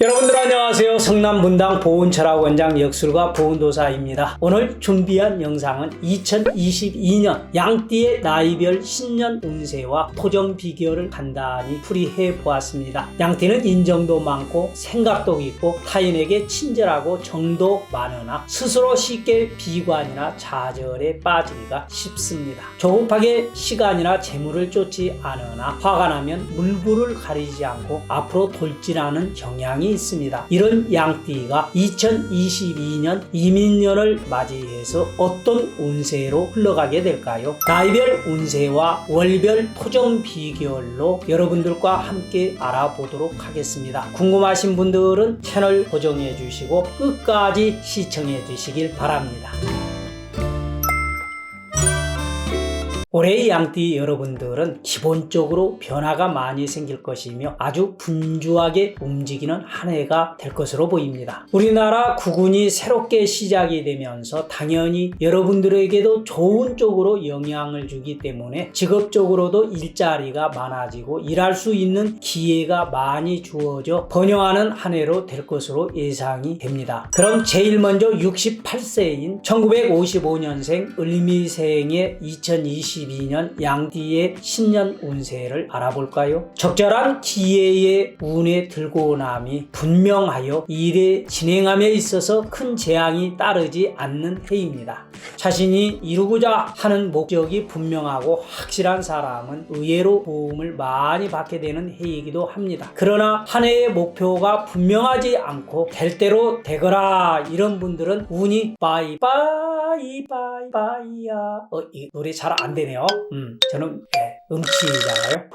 여러분들 안녕하세요. 성남분당 보훈철학원장 역술가 보훈도사입니다. 오늘 준비한 영상은 2022년 양띠의 나이별 신년 운세와 토정 비결을 간단히 풀이해 보았습니다. 양띠는 인정도 많고 생각도 깊고 타인에게 친절하고 정도 많으나 스스로 쉽게 비관이나 좌절에 빠지기가 쉽습니다. 조급하게 시간이나 재물을 쫓지 않으나 화가 나면 물불을 가리지 않고 앞으로 돌진하는 경향이 있습니다. 이런 양띠가 2022년 이민년을 맞이해서 어떤 운세로 흘러가게 될까요? 나이별 운세와 월별 토정 비결로 여러분들과 함께 알아보도록 하겠습니다. 궁금하신 분들은 채널 고정해 주시고 끝까지 시청해 주시길 바랍니다. 올해의 양띠 여러분들은 기본적으로 변화가 많이 생길 것이며 아주 분주하게 움직이는 한 해가 될 것으로 보입니다. 우리나라 국운이 새롭게 시작이 되면서 당연히 여러분들에게도 좋은 쪽으로 영향을 주기 때문에 직업적으로도 일자리가 많아지고 일할 수 있는 기회가 많이 주어져 번영하는 한 해로 될 것으로 예상이 됩니다. 그럼 제일 먼저 68세인 1955년생 을미생의 2022년 양띠의 신년 운세를 알아볼까요? 적절한 기회의 운에 들고 남이 분명하여 일의 진행함에 있어서 큰 재앙이 따르지 않는 해입니다. 자신이 이루고자 하는 목적이 분명하고 확실한 사람은 의외로 도움을 많이 받게 되는 해이기도 합니다. 그러나 한 해의 목표가 분명하지 않고 될 대로 되거라 이런 분들은 운이 빠이빠이 빠이빠이야 어, 이 노래 잘 안 되네 요. 음, 저는 예, 음치잖아요.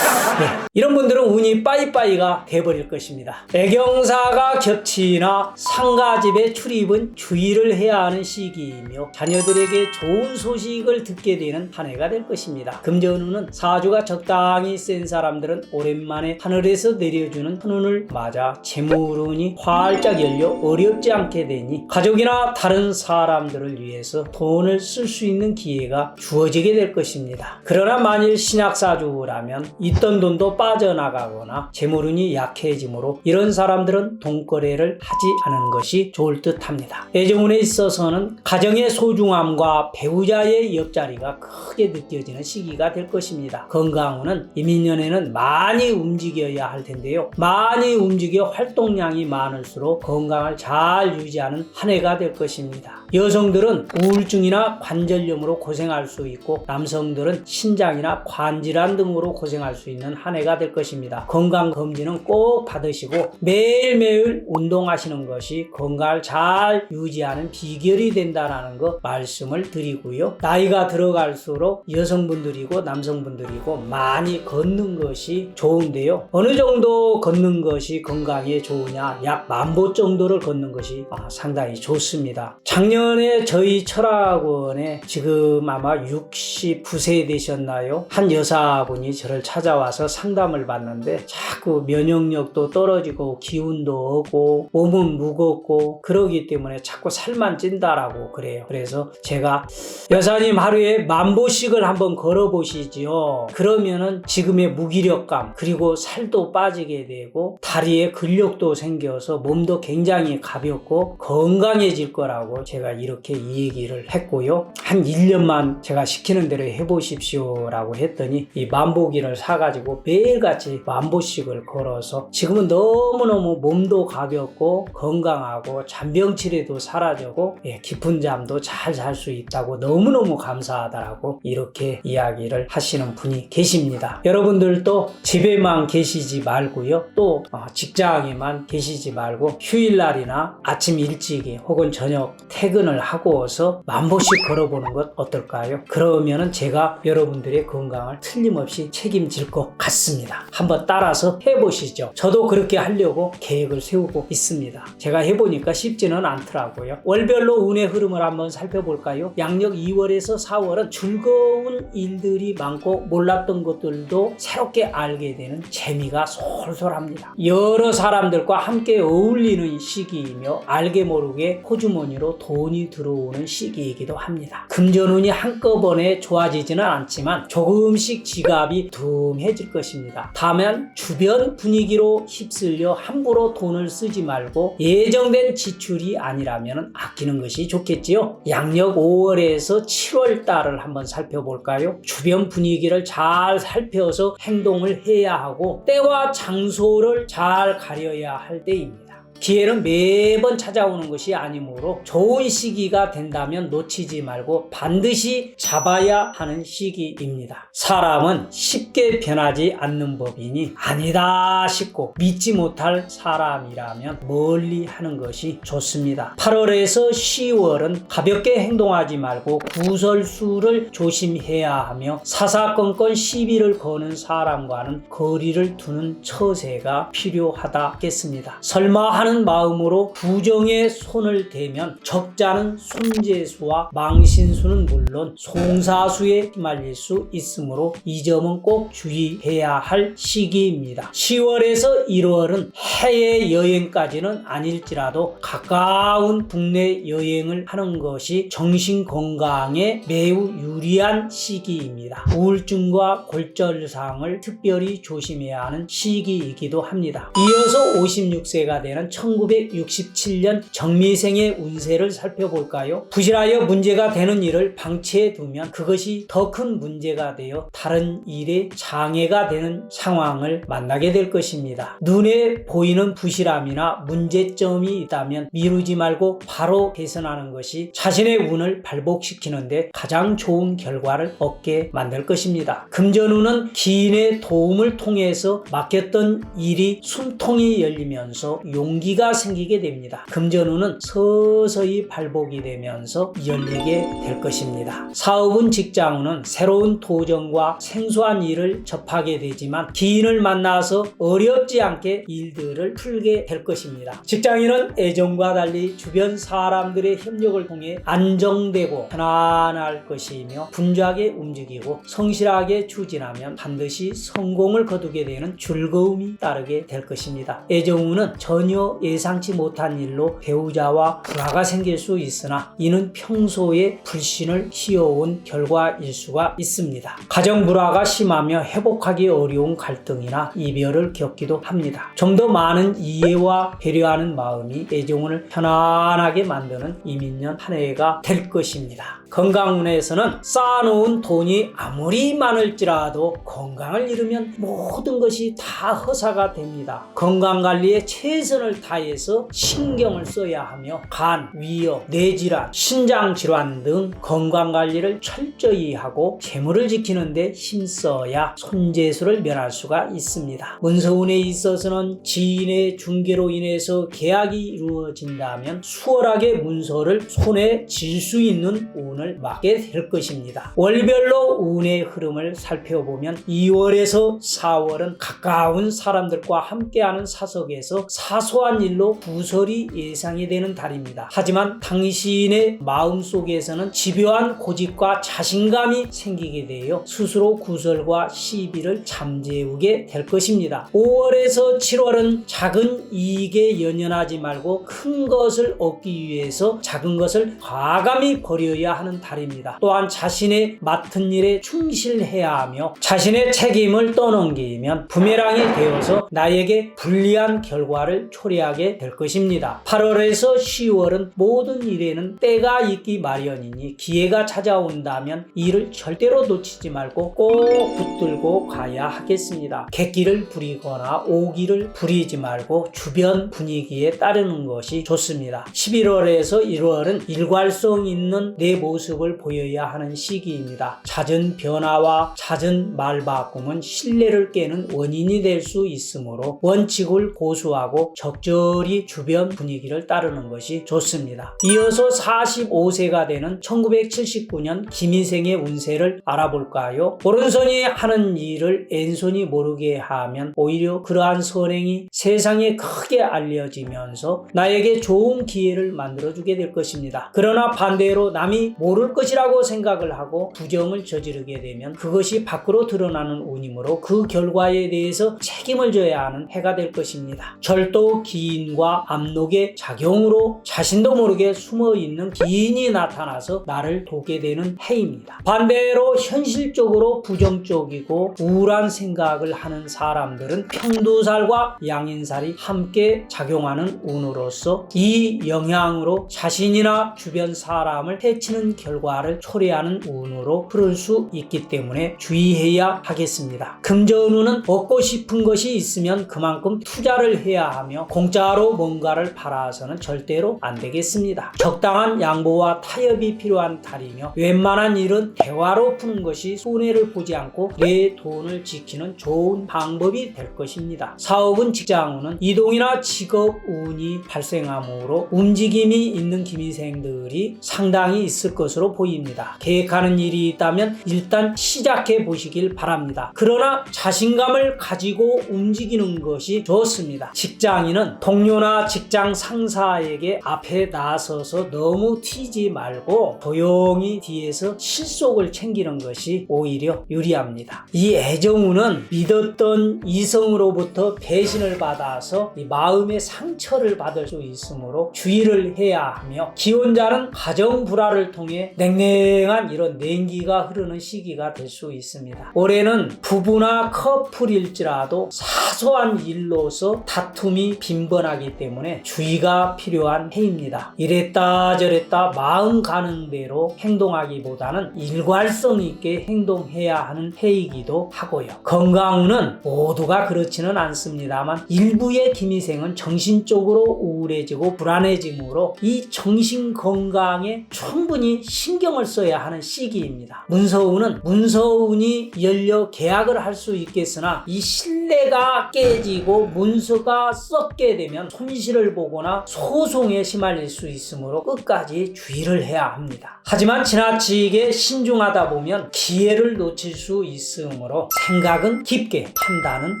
네, 이런 분들은 운이 빠이빠이가 돼버릴 것입니다. 애경사가 겹치나 상가집의 출입은 주의를 해야 하는 시기이며 자녀들에게 좋은 소식을 듣게 되는 한 해가 될 것입니다. 금전운은 사주가 적당히 센 사람들은 오랜만에 하늘에서 내려주는 한운을 맞아 재물운이 활짝 열려 어렵지 않게 되니 가족이나 다른 사람들을 위해서 돈을 쓸 수 있는 기회가 주어지게 될 것입니다. 그러나 만일 신약사주라면 있던 돈도 빠져나가거나 재물운이 약해지므로 이런 사람들은 돈거래를 하지 않은 것이 좋을 듯 합니다. 애정운에 있어서는 가정의 소중함과 배우자의 옆자리가 크게 느껴지는 시기가 될 것입니다. 건강운은 이민년에는 많이 움직여야 할 텐데요. 많이 움직여 활동량이 많을수록 건강을 잘 유지하는 한 해가 될 것입니다. 여성들은 우울증이나 관절염으로 고생할 수 있고 남성들은 신장이나 관질환 등으로 고생할 수 있는 한 해가 될 것입니다. 건강 검진은 꼭 받으시고 매일매일 운동하시는 것이 건강을 잘 유지하는 비결이 된다라는 거 말씀을 드리고요. 나이가 들어갈수록 여성분들이고 남성분들이고 많이 걷는 것이 좋은데요. 어느 정도 걷는 것이 건강에 좋으냐? 약 만 보 정도를 걷는 것이 아, 상당히 좋습니다. 작년 에 저희 철학원에 지금 아마 69세 되셨나요? 한 여사분이 저를 찾아와서 상담을 받는데 자꾸 면역력도 떨어지고 기운도 없고 몸은 무겁고 그러기 때문에 자꾸 살만 찐다라고 그래요. 그래서 제가 여사님 하루에 만보씩을 한번 걸어보시지요. 그러면은 지금의 무기력감 그리고 살도 빠지게 되고 다리에 근력도 생겨서 몸도 굉장히 가볍고 건강해질 거라고 제가 이렇게 이 얘기를 했고요. 한 1년만 제가 시키는 대로 해보십시오 라고 했더니 이 만보기를 사가지고 매일같이 만보씩을 걸어서 지금은 너무너무 몸도 가볍고 건강하고 잔병치레도 사라지고 예, 깊은 잠도 잘 잘 수 있다고 너무너무 감사하다라고 이렇게 이야기를 하시는 분이 계십니다. 여러분들도 집에만 계시지 말고요. 또 어, 직장에만 계시지 말고 휴일날이나 아침 일찍이 혹은 저녁 퇴근 을 하고서 만보씩 걸어보는 것 어떨까요? 그러면은 제가 여러분들의 건강을 틀림없이 책임질 것 같습니다. 한번 따라서 해보시죠. 저도 그렇게 하려고 계획을 세우고 있습니다. 제가 해보니까 쉽지는 않더라고요. 월별로 운의 흐름을 한번 살펴볼까요? 양력 2월에서 4월은 즐거운 일들이 많고 몰랐던 것들도 새롭게 알게 되는 재미가 솔솔합니다. 여러 사람들과 함께 어울리는 시기이며 알게 모르게 호주머니로 돈 돈이 들어오는 시기이기도 합니다. 금전운이 한꺼번에 좋아지지는 않지만 조금씩 지갑이 둠해질 것입니다. 다만 주변 분위기로 휩쓸려 함부로 돈을 쓰지 말고 예정된 지출이 아니라면 아끼는 것이 좋겠지요. 양력 5월에서 7월 달을 한번 살펴볼까요? 주변 분위기를 잘 살펴서 행동을 해야 하고 때와 장소를 잘 가려야 할 때입니다. 기회는 매번 찾아오는 것이 아니므로 좋은 시기가 된다면 놓치지 말고 반드시 잡아야 하는 시기입니다. 사람은 쉽게 변하지 않는 법이니 아니다 싶고 믿지 못할 사람이라면 멀리 하는 것이 좋습니다. 8월에서 10월은 가볍게 행동하지 말고 구설수를 조심해야 하며 사사건건 시비를 거는 사람과는 거리를 두는 처세가 필요하다겠습니다. 설마 하는 마음으로 부정에 손을 대면 적자는 손재수와 망신수는 물론 송사수에 휘말릴 수 있으므로 이 점은 꼭 주의해야 할 시기입니다. 10월에서 1월은 해외 여행까지는 아닐지라도 가까운 국내 여행을 하는 것이 정신 건강에 매우 유리한 시기입니다. 우울증과 골절 상을 특별히 조심해야 하는 시기이기도 합니다. 이어서 56세가 되는 1967년 정미생의 운세를 살펴볼까요? 부실하여 문제가 되는 일을 방치해 두면 그것이 더 큰 문제가 되어 다른 일에 장애가 되는 상황을 만나게 될 것입니다. 눈에 보이는 부실함이나 문제점이 있다면 미루지 말고 바로 개선하는 것이 자신의 운을 발복시키는데 가장 좋은 결과를 얻게 만들 것입니다. 금전운은 기인의 도움을 통해서 맡겼던 일이 숨통이 열리면서 용기 가 생기게 됩니다. 금전운은 서서히 발복이 되면서 열리게 될 것입니다. 사업은 직장운은 새로운 도전과 생소한 일을 접하게 되지만 기인을 만나서 어렵지 않게 일들을 풀게 될 것입니다. 직장인은 애정과 달리 주변 사람들의 협력을 통해 안정되고 편안할 것이며 분주하게 움직이고 성실하게 추진하면 반드시 성공을 거두게 되는 즐거움이 따르게 될 것입니다. 애정운은 전혀 예상치 못한 일로 배우자와 불화가 생길 수 있으나 이는 평소에 불신을 키워온 결과일 수가 있습니다. 가정 불화가 심하며 회복하기 어려운 갈등이나 이별을 겪기도 합니다. 좀 더 많은 이해와 배려하는 마음이 애정운을 편안하게 만드는 이민년 한 해가 될 것입니다. 건강운에서는 쌓아놓은 돈이 아무리 많을지라도 건강을 잃으면 모든 것이 다 허사가 됩니다. 건강관리에 최선을 다해서 신경을 써야 하며 간, 위염, 뇌질환, 신장질환 등 건강관리를 철저히 하고 재물을 지키는데 힘써야 손재수를 면할 수가 있습니다. 문서운에 있어서는 지인의 중개로 인해서 계약이 이루어진다면 수월하게 문서를 손에 쥘수 있는 운을 맞게 될 것입니다. 월별로 운의 흐름을 살펴보면 2월에서 4월은 가까운 사람들과 함께하는 사석에서 사소한 일로 부설이 예상이 되는 달입니다. 하지만 당신의 마음속에서는 집요한 고집과 자신감이 생기게 되어 스스로 구설과 시비를 잠재우게 될 것입니다. 5월에서 7월은 작은 이익에 연연하지 말고 큰 것을 얻기 위해서 작은 것을 과감히 버려야 하는 달입니다. 또한 자신의 맡은 일에 충실해야 하며 자신의 책임을 떠넘기면 부메랑이 되어서 나에게 불리한 결과를 초래하게 될 것입니다. 8월에서 10월은 모든 일에는 때가 있기 마련이니 기회가 찾아온다면 이를 절대로 놓치지 말고 꼭 붙들고 가야 하겠습니다. 객기를 부리거나 오기를 부리지 말고 주변 분위기에 따르는 것이 좋습니다. 11월에서 1월은 일괄성 있는 내 모습을 보여야 하는 시기입니다. 잦은 변화와 잦은 말바꿈은 신뢰를 깨는 원인이 될 수 있으므로 원칙을 고수하고 적절히 주변 분위기를 따르는 것이 좋습니다. 이어서 45세가 되는 1979년 김인생의 운세를 알아볼까요? 오른손이 하는 일을 왼손이 모르게 하면 오히려 그러한 선행이 세상에 크게 알려지면서 나에게 좋은 기회를 만들어주게 될 것입니다. 그러나 반대로 남이 모를 것이라고 생각을 하고 부정을 저지르게 되면 그것이 밖으로 드러나는 운이므로 그 결과에 대해서 책임을 져야 하는 해가 될 것입니다. 절도 기인과 압록의 작용으로 자신도 모르게 숨어 있는 기인이 나타나서 나를 돕게 되는 해입니다. 반대로 현실적으로 부정적이고 우울한 생각을 하는 사람들은 평두살과 양인살이 함께 작용하는 운으로서 이 영향으로 자신이나 주변 사람을 해치는 결과를 초래하는 운으로 흐를 수 있기 때문에 주의해야 하겠습니다. 금전운은 얻고 싶은 것이 있으면 그만큼 투자를 해야 하며 공짜로 뭔가를 팔아서는 절대로 안 되겠습니다. 적당한 양보와 타협이 필요한 달이며 웬만한 일은 대화로 푸는 것이 손해를 보지 않고 내 돈을 지키는 좋은 방법이 될 것입니다. 사업은 직장운은 이동이나 직업 운이 발생하므로 움직임이 있는 기미생들이 상당히 있을 것 으로 보입니다. 계획하는 일이 있다면 일단 시작해 보시길 바랍니다. 그러나 자신감을 가지고 움직이는 것이 좋습니다. 직장인은 동료나 직장 상사에게 앞에 나서서 너무 튀지 말고 조용히 뒤에서 실속을 챙기는 것이 오히려 유리합니다. 이 애정운은 믿었던 이성으로부터 배신을 받아서 이 마음의 상처를 받을 수 있으므로 주의를 해야 하며 기혼자는 가정 불화를 통해 냉랭한 이런 냉기가 흐르는 시기가 될 수 있습니다. 올해는 부부나 커플일지라도 사소한 일로서 다툼이 빈번하기 때문에 주의가 필요한 해입니다. 이랬다 저랬다 마음 가는 대로 행동하기보다는 일관성 있게 행동해야 하는 해이기도 하고요. 건강은 모두가 그렇지는 않습니다만 일부의 기미생은 정신적으로 우울해지고 불안해지므로 이 정신 건강에 충분히 신경을 써야 하는 시기입니다. 문서운은 문서운이 열려 계약을 할 수 있겠으나 이 신뢰가 깨지고 문서가 썩게 되면 손실을 보거나 소송에 시말릴 수 있으므로 끝까지 주의를 해야 합니다. 하지만 지나치게 신중하다 보면 기회를 놓칠 수 있으므로 생각은 깊게 판단은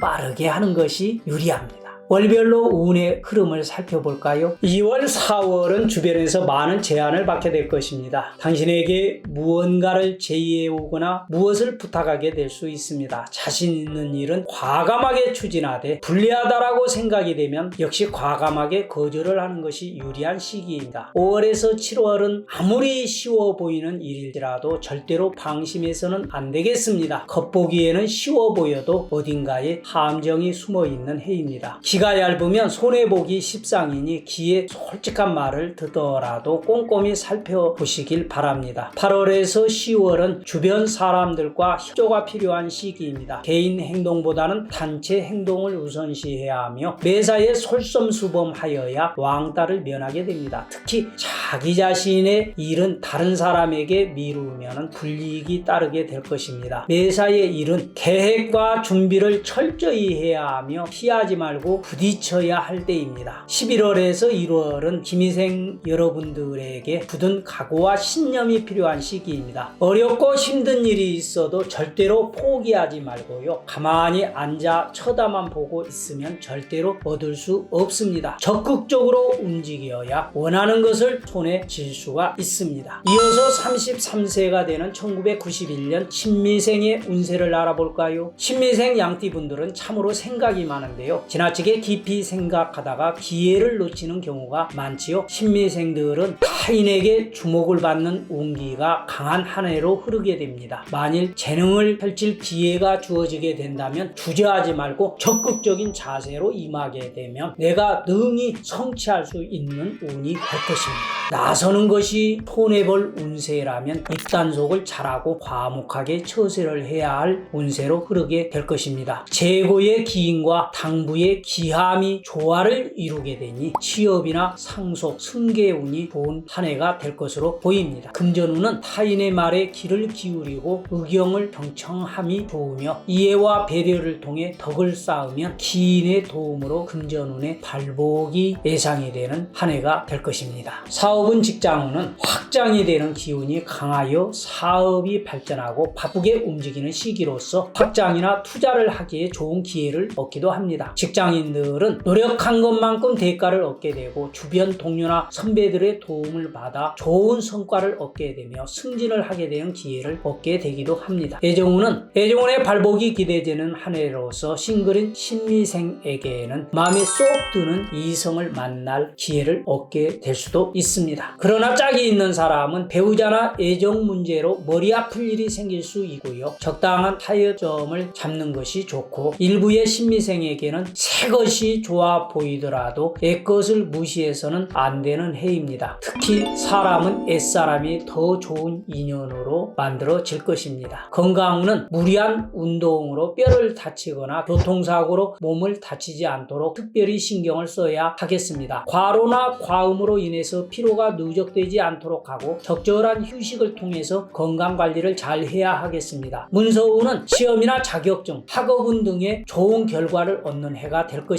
빠르게 하는 것이 유리합니다. 월별로 운의 흐름을 살펴볼까요? 2월, 4월은 주변에서 많은 제안을 받게 될 것입니다. 당신에게 무언가를 제의해 오거나 무엇을 부탁하게 될 수 있습니다. 자신 있는 일은 과감하게 추진하되 불리하다라고 생각이 되면 역시 과감하게 거절을 하는 것이 유리한 시기입니다. 5월에서 7월은 아무리 쉬워 보이는 일일지라도 절대로 방심해서는 안 되겠습니다. 겉보기에는 쉬워 보여도 어딘가에 함정이 숨어 있는 해입니다. 기가 얇으면 손해보기 십상이니 기에 솔직한 말을 듣더라도 꼼꼼히 살펴보시길 바랍니다. 8월에서 10월은 주변 사람들과 협조가 필요한 시기입니다. 개인 행동보다는 단체 행동을 우선시해야 하며 매사에 솔선수범하여야 왕따를 면하게 됩니다. 특히 자기 자신의 일은 다른 사람에게 미루면 불이익이 따르게 될 것입니다. 매사의 일은 계획과 준비를 철저히 해야 하며 피하지 말고 부딪혀야 할 때입니다. 11월에서 1월은 김희생 여러분들에게 굳은 각오와 신념이 필요한 시기입니다. 어렵고 힘든 일이 있어도 절대로 포기하지 말고요. 가만히 앉아 쳐다만 보고 있으면 절대로 얻을 수 없습니다. 적극적으로 움직여야 원하는 것을 손에 쥘 수가 있습니다. 이어서 33세가 되는 1991년 신미생의 운세를 알아볼까요? 신미생 양띠분들은 참으로 생각이 많은데요. 지나치게 깊이 생각하다가 기회를 놓치는 경우가 많지요. 신미생들은 타인에게 주목을 받는 운기가 강한 한 해로 흐르게 됩니다. 만일 재능을 펼칠 기회가 주어지게 된다면 주저하지 말고 적극적인 자세로 임하게 되면 내가 능히 성취할 수 있는 운이 될 것입니다. 나서는 것이 손해볼 운세라면 입단속을 잘하고 과묵하게 처세를 해야 할 운세로 흐르게 될 것입니다. 재고의 기인과 당부의 기 함이 조화를 이루게 되니 취업이나 상속, 승계운이 좋은 한 해가 될 것으로 보입니다. 금전운은 타인의 말에 귀를 기울이고 의경을 경청함이 좋으며 이해와 배려를 통해 덕을 쌓으면 기인의 도움으로 금전운의 발복이 예상이 되는 한 해가 될 것입니다. 사업은 직장운은 확장이 되는 기운이 강하여 사업이 발전하고 바쁘게 움직이는 시기로서 확장이나 투자를 하기에 좋은 기회를 얻기도 합니다. 직장인 들 신민들은 노력한 것만큼 대가를 얻게 되고 주변 동료나 선배들의 도움을 받아 좋은 성과를 얻게 되며 승진을 하게 되는 기회를 얻게 되기도 합니다. 애정우는 애정운의 발복이 기대되는 한 해로서 싱글인 신미생에게는 마음에 쏙 드는 이성을 만날 기회를 얻게 될 수도 있습니다. 그러나 짝이 있는 사람은 배우자나 애정 문제로 머리 아플 일이 생길 수 있고요. 적당한 타협점을 잡는 것이 좋고 일부의 신미생에게는 새 것이 좋아 보이더라도 옛것을 무시해서는 안 되는 해입니다. 특히 사람은 옛사람이 더 좋은 인연으로 만들어질 것입니다. 건강은 무리한 운동으로 뼈를 다치거나 교통사고로 몸을 다치지 않도록 특별히 신경을 써야 하겠습니다. 과로나 과음으로 인해서 피로가 누적되지 않도록 하고 적절한 휴식을 통해서 건강 관리를 잘 해야 하겠습니다. 문서우는 시험이나 자격증, 학업운 등의 좋은 결과를 얻는 해가 될 것입니다.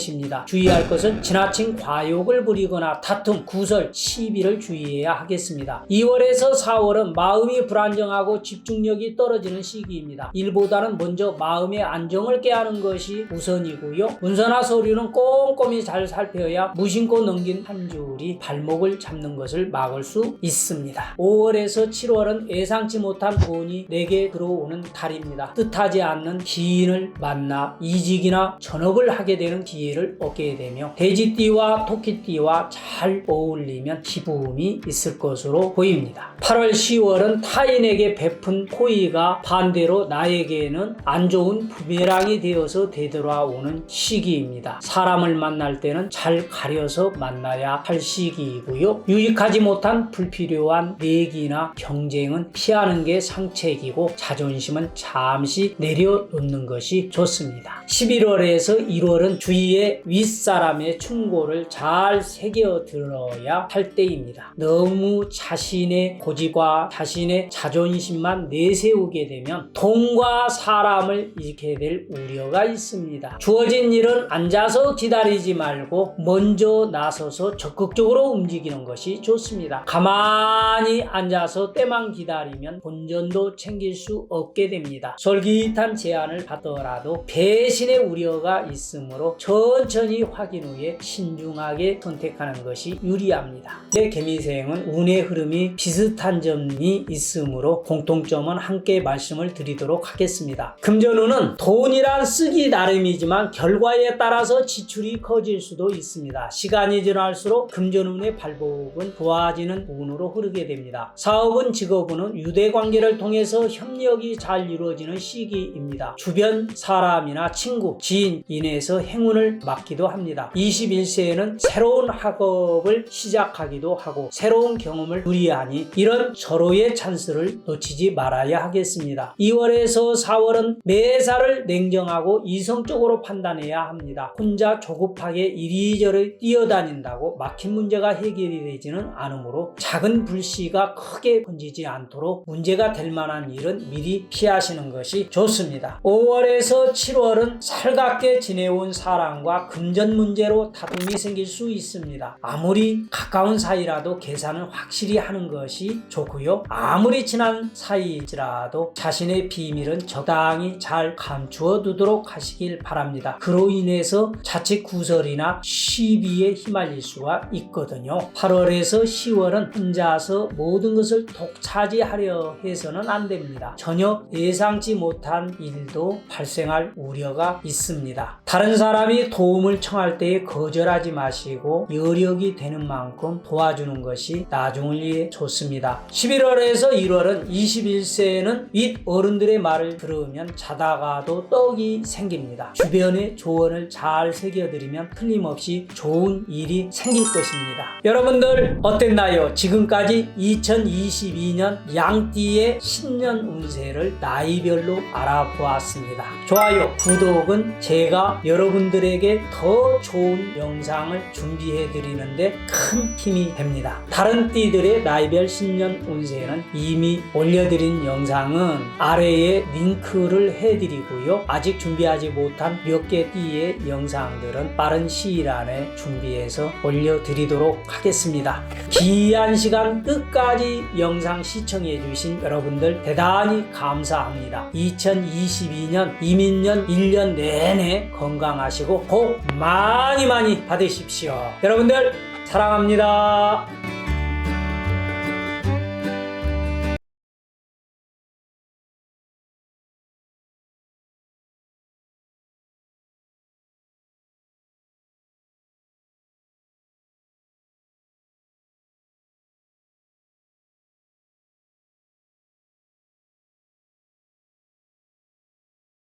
주의할 것은 지나친 과욕을 부리거나 다툼, 구설, 시비를 주의해야 하겠습니다. 2월에서 4월은 마음이 불안정하고 집중력이 떨어지는 시기입니다. 일보다는 먼저 마음의 안정을 깨하는 것이 우선이고요. 문서나 서류는 꼼꼼히 잘 살펴야 무심코 넘긴 한 줄이 발목을 잡는 것을 막을 수 있습니다. 5월에서 7월은 예상치 못한 돈이 내게 들어오는 달입니다. 뜻하지 않는 기인을 만나 이직이나 전업을 하게 되는 기회 를 얻게 되며 돼지띠와 토끼띠와 잘 어울리면 기쁨이 있을 것으로 보입니다. 8월 10월은 타인에게 베푼 호의가 반대로 나에게는 안 좋은 부메랑이 되어서 되돌아오는 시기입니다. 사람을 만날 때는 잘 가려서 만나야 할 시기이고요. 유익하지 못한 불필요한 내기나 경쟁은 피하는 게 상책이고 자존심은 잠시 내려놓는 것이 좋습니다. 11월에서 1월은 주 위의 윗사람의 충고를 잘 새겨 들어야 할 때입니다. 너무 자신의 고집과 자신의 자존심만 내세우게 되면 돈과 사람을 잃게 될 우려가 있습니다. 주어진 일은 앉아서 기다리지 말고 먼저 나서서 적극적으로 움직이는 것이 좋습니다. 가만히 앉아서 때만 기다리면 본전도 챙길 수 없게 됩니다. 솔깃한 제안을 받더라도 배신의 우려가 있으므로 천천히 확인 후에 신중하게 선택하는 것이 유리합니다. 내 개미생은 운의 흐름이 비슷한 점이 있으므로 공통점은 함께 말씀을 드리도록 하겠습니다. 금전운은 돈이란 쓰기 나름이지만 결과에 따라서 지출이 커질 수도 있습니다. 시간이 지날수록 금전운의 발복은 좋아지는 운으로 흐르게 됩니다. 사업은 직업운은 유대관계를 통해서 협력이 잘 이루어지는 시기입니다. 주변 사람이나 친구, 지인 인해서 행운을 맡기도 합니다. 21세에는 새로운 학업을 시작하기도 하고 새로운 경험을 누리하니 이런 서로의 찬스를 놓치지 말아야 하겠습니다. 2월에서 4월은 매사를 냉정하고 이성적으로 판단해야 합니다. 혼자 조급하게 이리저리 뛰어다닌다고 막힌 문제가 해결이 되지는 않으므로 작은 불씨가 크게 번지지 않도록 문제가 될 만한 일은 미리 피하시는 것이 좋습니다. 5월에서 7월은 살갑게 지내온 사 람과 금전 문제로 다툼이 생길 수 있습니다. 아무리 가까운 사이라도 계산을 확실히 하는 것이 좋고요. 아무리 친한 사이일지라도 자신의 비밀은 적당히 잘 감추어 두도록 하시길 바랍니다. 그로 인해서 자칫 구설이나 시비에 휘말릴 수가 있거든요. 8월에서 10월은 혼자서 모든 것을 독차지하려 해서는 안 됩니다. 전혀 예상치 못한 일도 발생할 우려가 있습니다. 다른 사람이 도움을 청할 때에 거절하지 마시고 여력이 되는 만큼 도와주는 것이 나중을 위해 좋습니다. 11월에서 1월은 21세에는 윗 어른들의 말을 들으면 자다가도 떡이 생깁니다. 주변의 조언을 잘 새겨드리면 틀림없이 좋은 일이 생길 것입니다. 여러분들 어땠나요? 지금까지 2022년 양띠의 신년 운세를 나이별로 알아보았습니다. 좋아요, 구독은 제가 여러분들 에게 더 좋은 영상을 준비해 드리는데 큰 힘이 됩니다. 다른 띠들의 나이별 신년 운세는 이미 올려드린 영상은 아래에 링크를 해드리고요. 아직 준비하지 못한 몇 개 띠의 영상들은 빠른 시일 안에 준비해서 올려드리도록 하겠습니다. 귀한 시간 끝까지 영상 시청해 주신 여러분들 대단히 감사합니다. 2022년 이민년 1년 내내 건강하시고 복 많이 많이 받으십시오. 여러분들 사랑합니다.